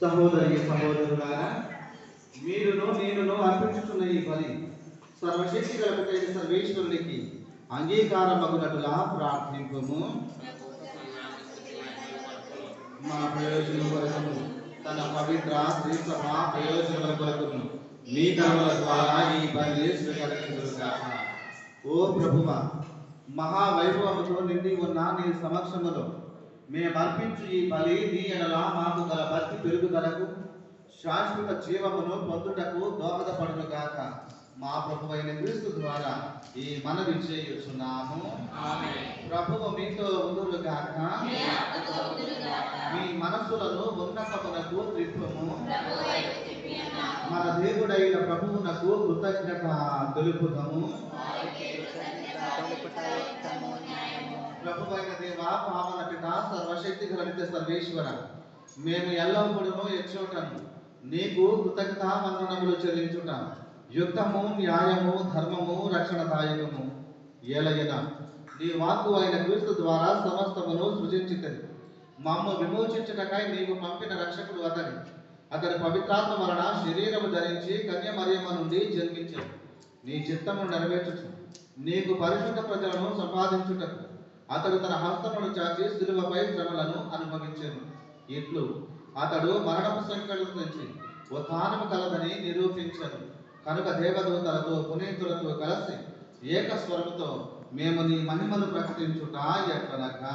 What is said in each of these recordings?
సహోదరి సహోదరులారా మీరును నేనును అర్పించుతున్న ఈ బలి సర్వశక్తి కలపకైన సర్వేశ్వరునికి అంగీకారమగునటులా ప్రార్థింపము. మా ప్రయోజనం కొరకు తన పవిత్ర శ్రీ సభ ప్రయోజనముల కొరకు మీ కర్మల ద్వారా ఈ బలి స్వీకరించుగాక ఓ ప్రభువ మహావైభవముతో నిండి ఉన్న నీ సమక్షములో మేము అర్పించు ఈ బలి నీ ఎడలా మాకు గల పెరుగుదలకు శాశ్వత జీవమును పొందుటకు దోహదపడునుగాక మా ప్రభు అయిన క్రీస్తు ద్వారా ఈ మనవి చేయుచున్నాము. ప్రభువు మీతో ఉందురుగాక మీ మనస్సులను ఉన్నతమునకు త్రిత్వము మన దేవుడైన ప్రభువునకు కృతజ్ఞత తెలుపుదము. ప్రభువైన దేవ పావన పిత సర్వశక్తి గణిత సర్వేశ్వర మేము ఎల్లప్పుడూ ఎచ్చోటను. నీకు కృతజ్ఞత వందనములు చెల్లించుట యుక్తము న్యాయము ధర్మము రక్షణదాయకము. ఏలయన నీ వాక్కు అయిన క్రీస్తు ద్వారా సమస్తమును సృజించితది మమ్మ విమోచించుటకై నీవు పంపిన రక్షకుడు అతని. అతని పవిత్రాత్మ వలన శరీరము ధరించి కన్య మరియమ్మ నుండి జన్మించాడు నీ చిత్తమును నెరవేర్చుచు. నీకు పరిశుద్ధ ప్రజలను సంపాదించుటకు. అతడు తన హస్తమును చాచి సిలువపై శ్రమలను అనుభవించాను. ఇట్లు అతడు మరణపు సంఖ్యల నుంచి ఉత్థానము కలదని నిరూపించాను. కనుక దేవదూతలతో పునీతులతో కలిసి ఏక స్వరముతో మేము నీ మహిమను ప్రకటించుట ఎట్లనగా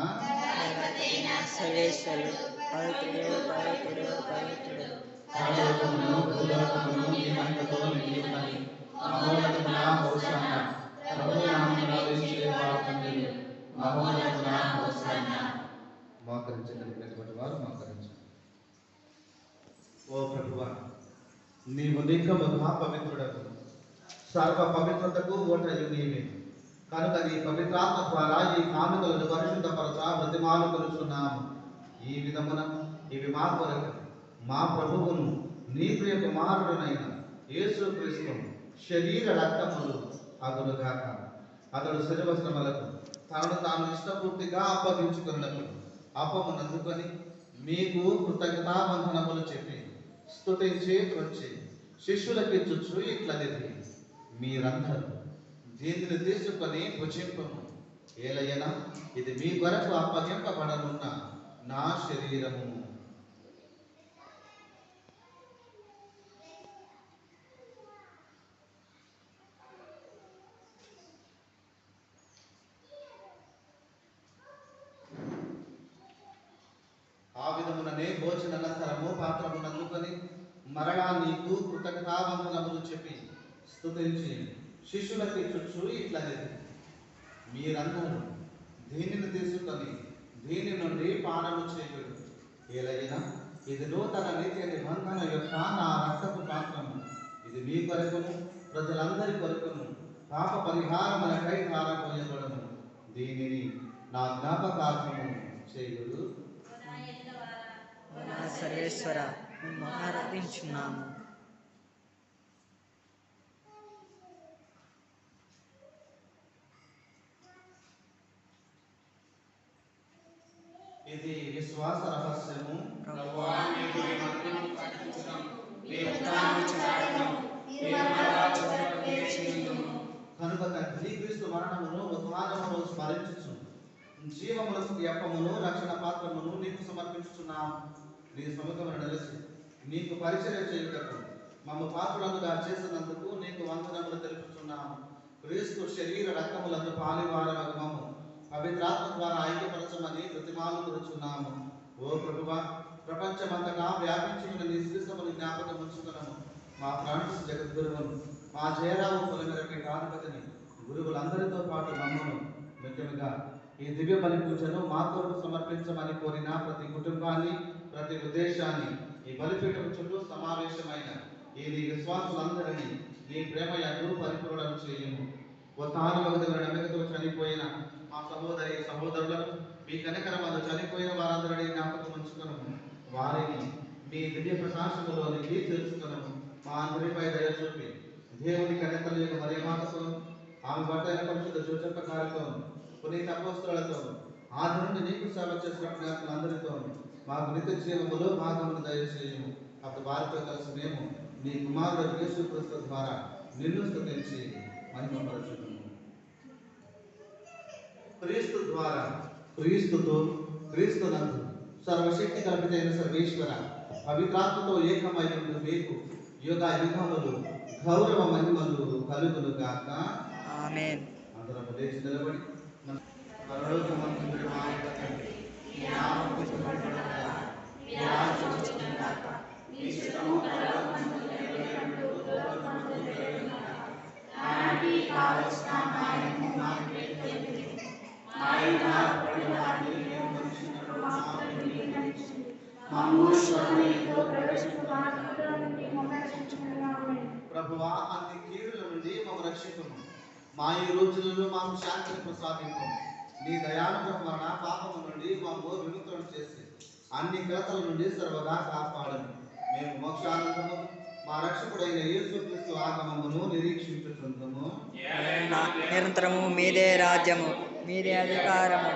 మహోన్నతమున హోసన్న మోకరించగలిగినటువంటి వారు మోకరించారు ఓ ప్రభువ నీవు నిక్కము పవిత్రుడకు సర్వ పవిత్రతకు ఓటయు నీవే కనుక నీ పవిత్రాత్మ ద్వారా ఈ కానుకలను పరిశుద్ధపరచ ప్రతిమాలు కొలుచున్నాము. ఈ విధమున ఇవి మా కొరకు మా ప్రభువును నీ ప్రియ కుమారుడునైన యేసు క్రీస్తు శరీర రక్తములు అగులుగాక అతడు శరీర శ్రమలకు తనను తాను ఇష్టపూర్తిగా అప్పగించుకున్నప్పుడు అపమునందుకొని మీకు కృతజ్ఞతాబంధనములు చెప్పి స్తుతించి త్రొచ్చి శిష్యులకి చుచ్చు ఇట్లనిది మీరందరూ దీనిని తీసుకొని భుజింపము. ఏలయన ఇది మీ కొరకు అప్పగింపబడనున్న నా శరీరము. విధముననే భోజనానంతరము పాత్రమునందుకొని మరలా నీకు కృతజ్ఞతావందనములు చెప్పి స్తుతించి శిష్యులకి చుచ్చు ఇట్లా మీరందరూ దీనిని తీసుకొని దీని నుండి పానము చేయుడు ఏలైనా ఇది నూతన నిత్య నిబంధన యొక్క నా రక్తపు పాత్రము. ఇది మీ కొరకును ప్రజలందరి కొరకును పాప పరిహారములకై కారపోయబడము దీనిని నా జ్ఞాపకార్థము చేయుడు నా సర్వేశ్వర మేము ఆరాధించున్నాము ఇది విశ్వాస రహస్యము. కనుక తండ్రి మరణమును ఉద్ధానమును స్మరించు జీవములకు ఎప్పమును రక్షణ పాత్రమును నీకు సమర్పించుచున్నాము. నీ సముఖమును నిలిచి నీకు పరిచయం చేయుటకు మమ్మ పాత్రలుగా చేసినందుకు నీకు వందనములు తెలుపుతున్నాము క్రీస్తు శరీర రక్తములందు పాలివారమగు మమ్ము. పవిత్రాత్మ ద్వారా ఐక్యపరచమని ప్రతిమాలు కూర్చున్నాము ఓ ప్రభువ ప్రపంచమంతటా వ్యాపించి ఉన్న నీ శ్రీసమును జ్ఞాపకం ఉంచుకున్నాము మా ఫ్రెండ్స్ జగద్గురువును మా జయరావు పొలమెరపి గాధిపతిని గురువులందరితో పాటు మమ్మను. ముఖ్యంగా ఈ దివ్య బలి పూజను మా కొరకు సమర్పించమని కోరిన ప్రతి కుటుంబాన్ని ప్రతి ఉద్దేశాన్ని ఈ బలిపీఠం చుట్టూ సమావేశమైన ఈ నీ విశ్వాసులందరినీ నీ ప్రేమ యందు పరిపూర్ణం చేయము. ఉత్తానమగదగిన నమ్మకతో చనిపోయిన మా సహోదరి సహోదరులను మీ కనికరమందు చనిపోయిన వారందరినీ జ్ఞాపకం ఉంచుకునము. వారిని మీ దివ్య ప్రకాశములోనికి తెలుసుకునము మా అందరిపై దయ చూపి దేవుని కనికల యొక్క మరియమాతతో ఆమె భర్త అయిన పరిశుద్ధ సూచక కార్యతో పునీత అపోస్తులతో ఆది నీకు సేవ చేసిన అందరితోనూ మాకు నిత్య జీవములో భాగమును దయచేయము. అప్పుడు వారితో కలిసి మేము నీ కుమారుడు యేసుక్రీస్తు ద్వారా నిన్ను స్తుతించి మహిమపరచును క్రీస్తు ద్వారా క్రీస్తుతో క్రీస్తునందు సర్వశక్తి కల్పితైన సర్వేశ్వర పవిత్రాత్మతో ఏకమై ఉండు మీకు యుగ యుగములు గౌరవ మహిమలు కలుగును గాక ఆమెన్. అందరం లేచి నిలబడి మన పరలోకమందుండు మా తండ్రి, నీ నామం పూజింపబడుగాక, నీ రాజ్యం వచ్చుగాక, నీ చిత్తము పరలోకమందు నెరవేరునట్లు భూలోకమందు నెరవేరుగాక. నానాటికి కావలసిన ఆహారము మాకు నేర్పండి. మా యొక్క అప్పుల వారిని మేము మన్నించినట్లు మా అప్పులను మీరు మన్నించండి. మమ్ము శోధనలో ప్రవేశింపకుండా నుండి మమ్మల్ని రక్షించుకున్నాము. ప్రభువా అన్ని కీడుల నుండి మమ్మ రక్షించము మా ఈ రోజులలో మాకు శాంతిని ప్రసాదింపు నీ దయానుగ్రహం వలన పాపము నుండి మాము విముక్తులను చేసి అన్ని కలతల నుండి సర్వదా కాపాడను. మేము మోక్షానందము. మా రక్షకుడైన యేసుక్రీస్తు ఆగమమును నిరీక్షించుచుందము. నిరంతరము మీదే రాజ్యము మీదే అధికారము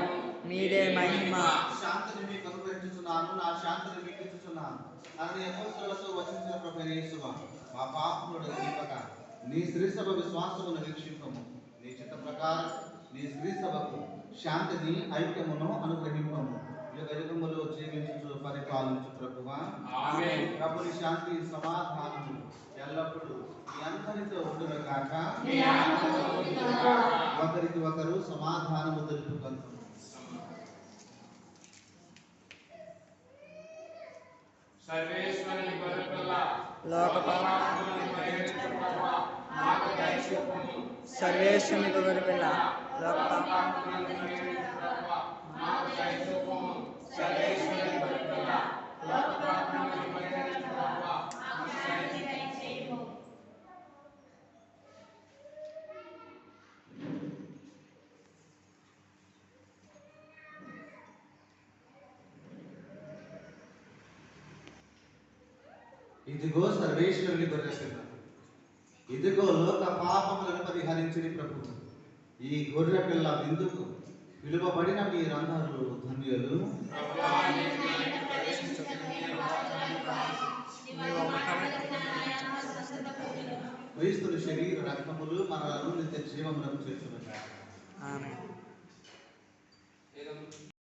మీదే మహిమ. శాంతిని మీకు అనుగ్రహించుచున్నాను నా శాంతిని మీకు ఇచ్చుచున్నాను. అని అపోస్తులతో వచించిన ప్రభు యేసువ మా పాపముడు దీపక నీ శ్రీసభ విశ్వాసమును వీక్షింపము. నీ చిత్త ప్రకారం నీ శ్రీసభకు శాంతిని ఐక్యమును అనుగ్రహింపము యుగ యుగములో జీవించు పరిపాలించు ప్రభువా ఆమేన్. ప్రభుని శాంతి సమాధానము ఎల్లప్పుడూ మీ అందరితో ఉండును కాక ఒకరికి ఒకరు సమాధానము తెలుపుకుంటారు సర్వేశ్వరి గొర్రెపిల్ల లోక పాపములను పరిహరించు ప్రభువా, మాకు దయచూపుము. సర్వేశ్వరుని గొర్రెపిల్ల లోక పాపములను పరిహరించు ప్రభువా, మాకు దయచూపుము. సర్వేశ్వరి గొర్రెపిల్ల లోక పాపములను పరిహరించు ప్రభువా, మాకు దయచూపుము. ఇదిగో సర్వేశ్వరుని గొర్రెపిల్ల ఇదిగో లోక పాపములను పరిహరించిన ప్రభు ఈ గొర్రె పిల్ల విందుకు పిలువబడిన మీరందరూ ధన్యులు? క్రీస్తుని శరీర రక్తములు మనలను నిత్య జీవములకు చేస్తున్నారు